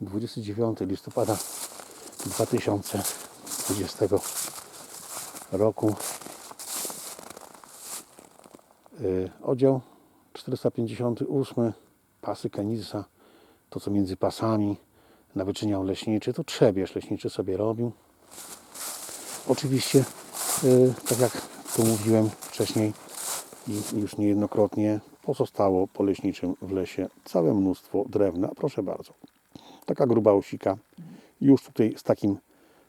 29 listopada 2020 roku. Y, Oddział 458, pasy Kanisa, to co między pasami nawyczyniał leśniczy, to trzebież leśniczy sobie robił. Oczywiście, y, tak jak tu mówiłem wcześniej i już niejednokrotnie, pozostało po leśniczym w lesie całe mnóstwo drewna. Proszę bardzo. Taka gruba osika, już tutaj z, takim,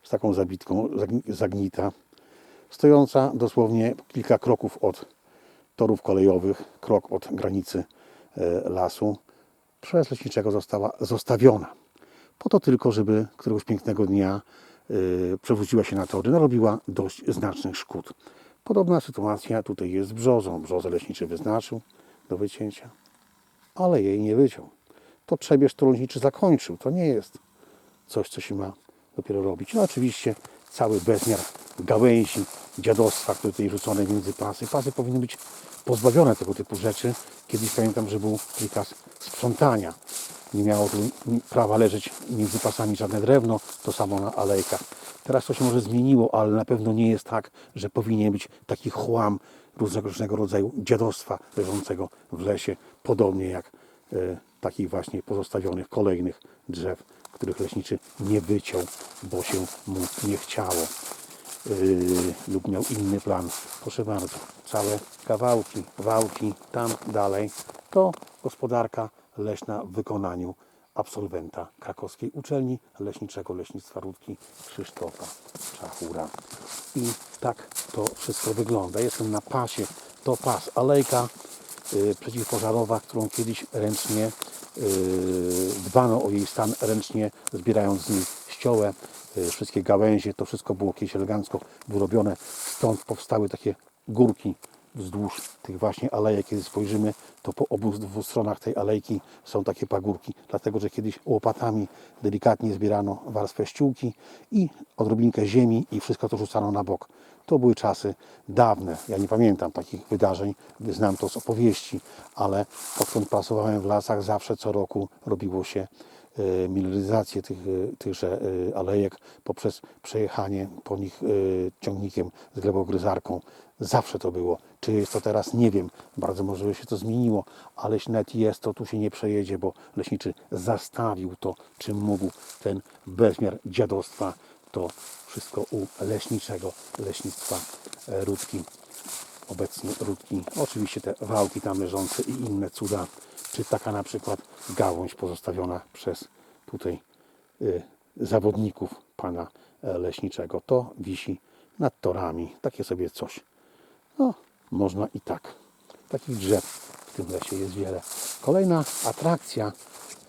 z taką zabitką zagni- zagnita, stojąca dosłownie kilka kroków od torów kolejowych, krok od granicy e, lasu, przez leśniczego została zostawiona. Po to tylko, żeby któregoś pięknego dnia y, przewróciła się na tory, narobiła dość znacznych szkód. Podobna sytuacja tutaj jest z brzozą. Brzozę leśniczy wyznaczył do wycięcia, ale jej nie wyciął. To trzebież to leśniczy zakończył. To nie jest coś, co się ma dopiero robić. No oczywiście cały bezmiar gałęzi dziadostwa, które tutaj rzucone między pasy. Pasy powinny być pozbawione tego typu rzeczy. Kiedyś pamiętam, że był prikaz sprzątania. Nie miało tu prawa leżeć między pasami żadne drewno, to samo na alejkach. Teraz to się może zmieniło, ale na pewno nie jest tak, że powinien być taki chłam różnego, różnego rodzaju dziadostwa leżącego w lesie, podobnie jak e, takich właśnie pozostawionych kolejnych drzew, których leśniczy nie wyciął, bo się mu nie chciało yy, lub miał inny plan. Proszę bardzo, całe kawałki, wałki, tam dalej, to gospodarka leśna w wykonaniu absolwenta krakowskiej uczelni leśniczego leśnictwa Rudki Krzysztofa Czachura. I tak to wszystko wygląda. Jestem na pasie, to pas alejka yy, przeciwpożarowa, którą kiedyś ręcznie dbano o jej stan ręcznie, zbierając z niej ściołę, yy, wszystkie gałęzie, to wszystko było kiedyś elegancko wyrobione, stąd powstały takie górki wzdłuż tych właśnie alejek. Kiedy spojrzymy, to po obu dwóch stronach tej alejki są takie pagórki, dlatego że kiedyś łopatami delikatnie zbierano warstwę ściółki i odrobinkę ziemi i wszystko to rzucano na bok. To były czasy dawne. Ja nie pamiętam takich wydarzeń, znam to z opowieści, ale odkąd pracowałem w lasach, zawsze co roku robiło się mineralizację tych, e, tychże e, alejek poprzez przejechanie po nich ciągnikiem z glebogryzarką. Zawsze to było. Czy jest to teraz? Nie wiem. Bardzo możliwe się to zmieniło, ale nawet jest, to tu się nie przejedzie, bo leśniczy zastawił to, czym mógł ten bezmiar dziadostwa, to wszystko u leśniczego leśnictwa e, Rudki obecnie Rudki. Oczywiście te wałki tam leżące i inne cuda, czy taka na przykład gałąź pozostawiona przez tutaj y, zawodników pana e, leśniczego. To wisi nad torami. Takie sobie coś. No, można i tak. Takich drzew w tym lesie jest wiele. Kolejna atrakcja,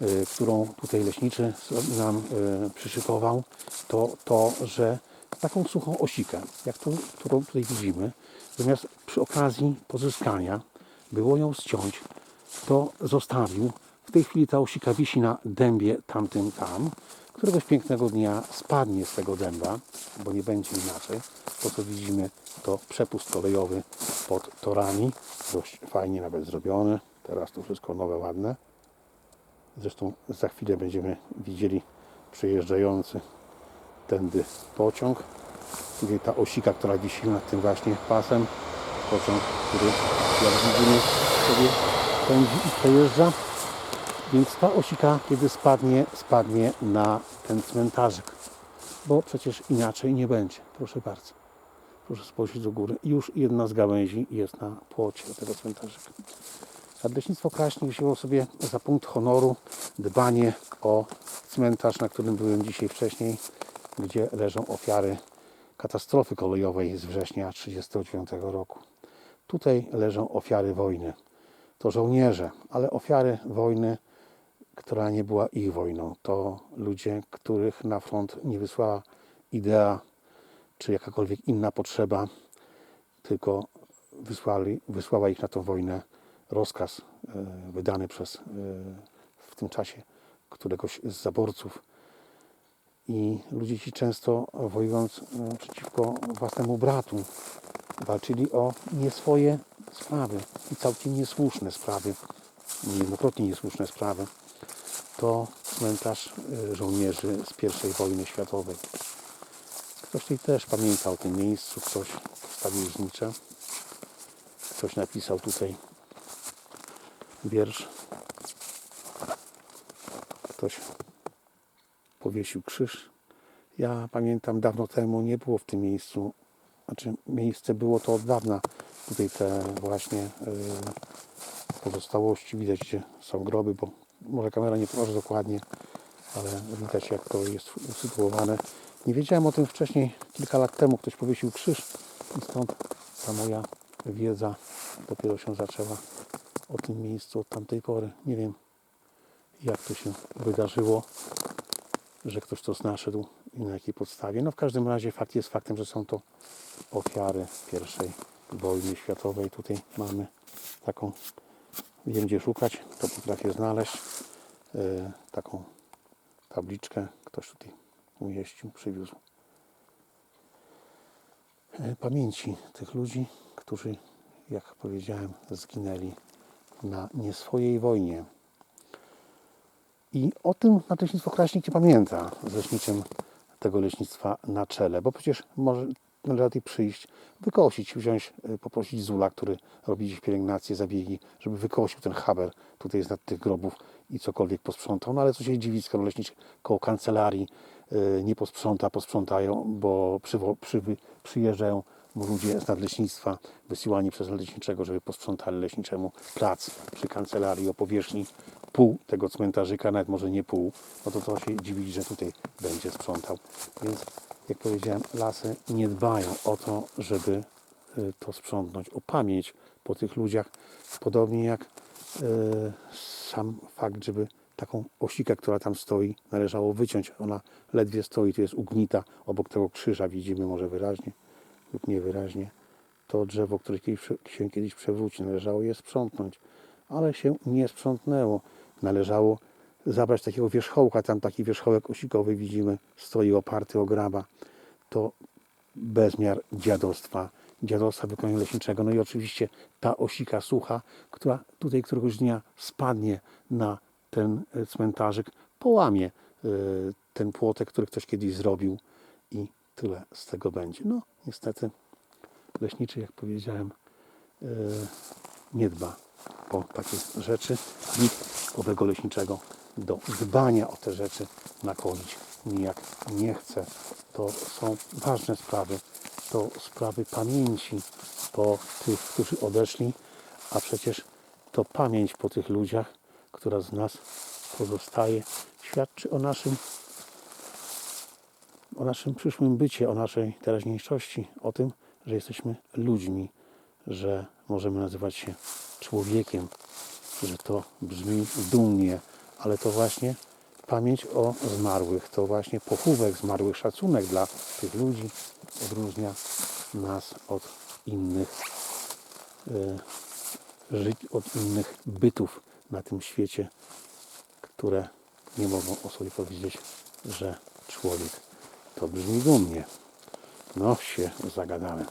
y, którą tutaj leśniczy nam y, przyszykował, to to, że taką suchą osikę, jak tu, którą tutaj widzimy, zamiast przy okazji pozyskania było ją ściąć, to zostawił. W tej chwili ta osika wisi na dębie tamtym tam. Któregoś pięknego dnia spadnie z tego dęba, bo nie będzie inaczej. To co widzimy to przepust kolejowy pod torami. Dość fajnie nawet zrobiony. Teraz to wszystko nowe, ładne. Zresztą za chwilę będziemy widzieli przejeżdżający tędy pociąg. Tutaj ta osika, która wisi nad tym właśnie pasem. Pociąg, który jak widzimy sobie pędzi i przejeżdża. Więc ta osika, kiedy spadnie, spadnie na ten cmentarzyk. Bo przecież inaczej nie będzie. Proszę bardzo. Proszę spojrzeć do góry. Już jedna z gałęzi jest na płocie tego cmentarzyka. Nadleśnictwo Kraśnik wzięło sobie za punkt honoru dbanie o cmentarz, na którym byłem dzisiaj wcześniej, gdzie leżą ofiary katastrofy kolejowej z września 1939 roku. Tutaj leżą ofiary wojny. To żołnierze, ale ofiary wojny, która nie była ich wojną. To ludzie, których na front nie wysłała idea czy jakakolwiek inna potrzeba, tylko wysłali, wysłała ich na tą wojnę rozkaz e, wydany przez e, w tym czasie któregoś z zaborców. I ludzie ci często wojując e, przeciwko własnemu bratu, walczyli o nie swoje sprawy i całkiem niesłuszne sprawy, niejednokrotnie niesłuszne sprawy. To cmentarz y, żołnierzy z I wojny światowej. Ktoś tutaj też pamięta o tym miejscu, ktoś postawił znicze. Ktoś napisał tutaj wiersz. Ktoś powiesił krzyż. Ja pamiętam dawno temu nie było w tym miejscu, znaczy miejsce było to od dawna. Tutaj te właśnie y, pozostałości widać, gdzie są groby, bo może kamera nie pokaże dokładnie, ale widać jak to jest usytuowane. Nie wiedziałem o tym wcześniej, kilka lat temu ktoś powiesił krzyż i stąd ta moja wiedza dopiero się zaczęła o tym miejscu od tamtej pory. Nie wiem jak to się wydarzyło, że ktoś to znaszedł i na jakiej podstawie. No w każdym razie fakt jest faktem, że są to ofiary pierwszej wojny światowej. Tutaj mamy taką, wiem gdzie szukać, to potrafię znaleźć, e, taką tabliczkę. Ktoś tutaj umieścił, przywiózł. E, Pamięci tych ludzi, którzy, jak powiedziałem, zginęli na nie swojej wojnie. I o tym nadleśnictwo Kraśnik nie pamięta z leśniczym tego leśnictwa na czele, bo przecież może należy tutaj przyjść, wykosić, wziąć, y, poprosić Zula, który robi dziś pielęgnację, zabiegi, żeby wykosił ten haber, tutaj jest nad tych grobów i cokolwiek posprzątał. No ale co się dziwić, skoro leśniczy koło kancelarii y, nie posprząta, posprzątają, bo przywy, przyjeżdżają ludzie z nadleśnictwa wysyłani przez nadleśniczego, żeby posprzątali leśniczemu plac przy kancelarii o powierzchni pół tego cmentarzyka, nawet może nie pół, no to to się dziwić, że tutaj będzie sprzątał. Więc jak powiedziałem, lasy nie dbają o to, żeby y, to sprzątnąć, o pamięć po tych ludziach, podobnie jak y, sam fakt, żeby taką osikę, która tam stoi, należało wyciąć. Ona ledwie stoi, tu jest ugnita obok tego krzyża, widzimy może wyraźnie lub niewyraźnie. To drzewo, które się kiedyś przewróci, należało je sprzątnąć, ale się nie sprzątnęło. Należało zabrać takiego wierzchołka, tam taki wierzchołek osikowy widzimy, stoi oparty o graba. To bezmiar dziadostwa, dziadostwa wykonania leśniczego. No i oczywiście ta osika sucha, która tutaj któregoś dnia spadnie na ten e, cmentarzyk, połamie e, ten płotek, który ktoś kiedyś zrobił i tyle z tego będzie. No niestety leśniczy, jak powiedziałem, e, nie dba o takie rzeczy. Nikt owego leśniczego do dbania o te rzeczy nakolić nijak nie chce. To są ważne sprawy. To sprawy pamięci po tych, którzy odeszli, a przecież to pamięć po tych ludziach, która z nas pozostaje, świadczy o naszym o naszym przyszłym bycie, o naszej teraźniejszości, o tym, że jesteśmy ludźmi, że możemy nazywać się człowiekiem, że to brzmi dumnie, ale to właśnie pamięć o zmarłych, to właśnie pochówek zmarłych, szacunek dla tych ludzi odróżnia nas od innych żyć, od innych bytów na tym świecie, które nie mogą o sobie powiedzieć, że człowiek to brzmi dumnie. No się zagadałem.